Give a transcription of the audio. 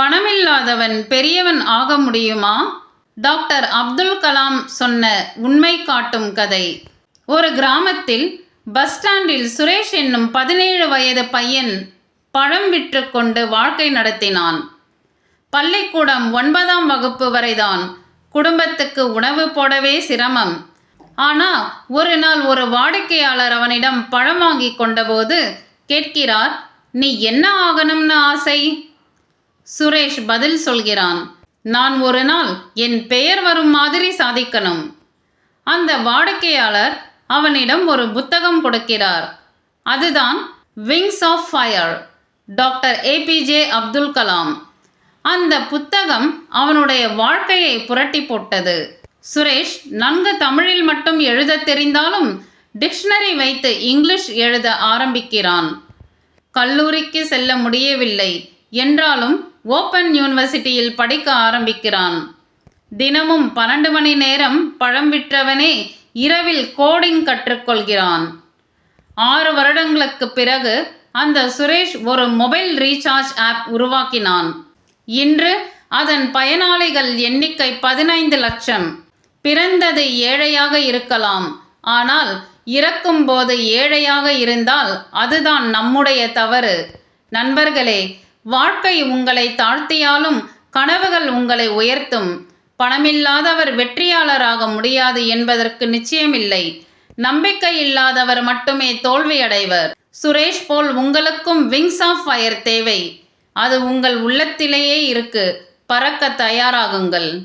பணமில்லாதவன் பெரியவன் ஆக முடியுமா? டாக்டர் அப்துல் கலாம் சொன்ன உண்மை காட்டும் கதை. ஒரு கிராமத்தில் பஸ் ஸ்டாண்டில் சுரேஷ் என்னும் பதினேழு வயது பையன் பழம் விற்று கொண்டு வாழ்க்கை நடத்தினான். பள்ளிக்கூடம் ஒன்பதாம் வகுப்பு வரைதான் குடும்பத்துக்கு உணவு போடவே சிரமம். ஆனா ஒரு நாள் ஒரு வாடிக்கையாளர் அவனிடம் பழம் வாங்கி கொண்டபோது கேட்கிறார் நீ என்ன ஆகணும்னு ஆசை? சுரேஷ் பதில் சொல்கிறான் நான் ஒரு நாள் என் பெயர் வரும் மாதிரி சாதிக்கணும். அந்த வாடிக்கையாளர் அவனிடம் ஒரு புத்தகம் கொடுக்கிறார். அதுதான் wings of fire doctor APJ Abdul Kalam. அந்த புத்தகம் அவனுடைய வாழ்க்கையை புரட்டி போட்டது. சுரேஷ் நன்கு தமிழில் மட்டும் எழுத தெரிந்தாலும் டிக்ஷனரி வைத்து இங்கிலீஷ் எழுத ஆரம்பிக்கிறான். கல்லூரிக்கு செல்ல முடியவில்லை என்றாலும் ஓப்பன் யூனிவர்சிட்டியில் படிக்க ஆரம்பிக்கிறான். தினமும் பன்னெண்டு மணி நேரம் பழம் விற்றவனே இரவில் கோடிங் கற்றுக்கொள்கிறான். ஆறு வருடங்களுக்கு பிறகு அந்த சுரேஷ் ஒரு மொபைல் ரீசார்ஜ் ஆப் உருவாக்கினான். இன்று அதன் பயனாளிகள் எண்ணிக்கை பதினைந்து லட்சம். பிறந்தது ஏழையாக இருக்கலாம். ஆனால் இறக்கும்போது ஏழையாக இருந்தால் அதுதான் நம்முடைய தவறு. நண்பர்களே வாழ்க்கை உங்களை தாழ்த்தியாலும் கனவுகள் உங்களை உயர்த்தும். பணமில்லாதவர் வெற்றியாளராக முடியாது என்பதற்கு நிச்சயமில்லை. நம்பிக்கை இல்லாதவர் மட்டுமே தோல்வியடைவர். சுரேஷ் போல் உங்களுக்கும் விங்ஸ் ஆஃப் ஃபயர் தேவை. அது உங்கள் உள்ளத்திலேயே இருக்கு. பறக்க தயாராகுங்கள்.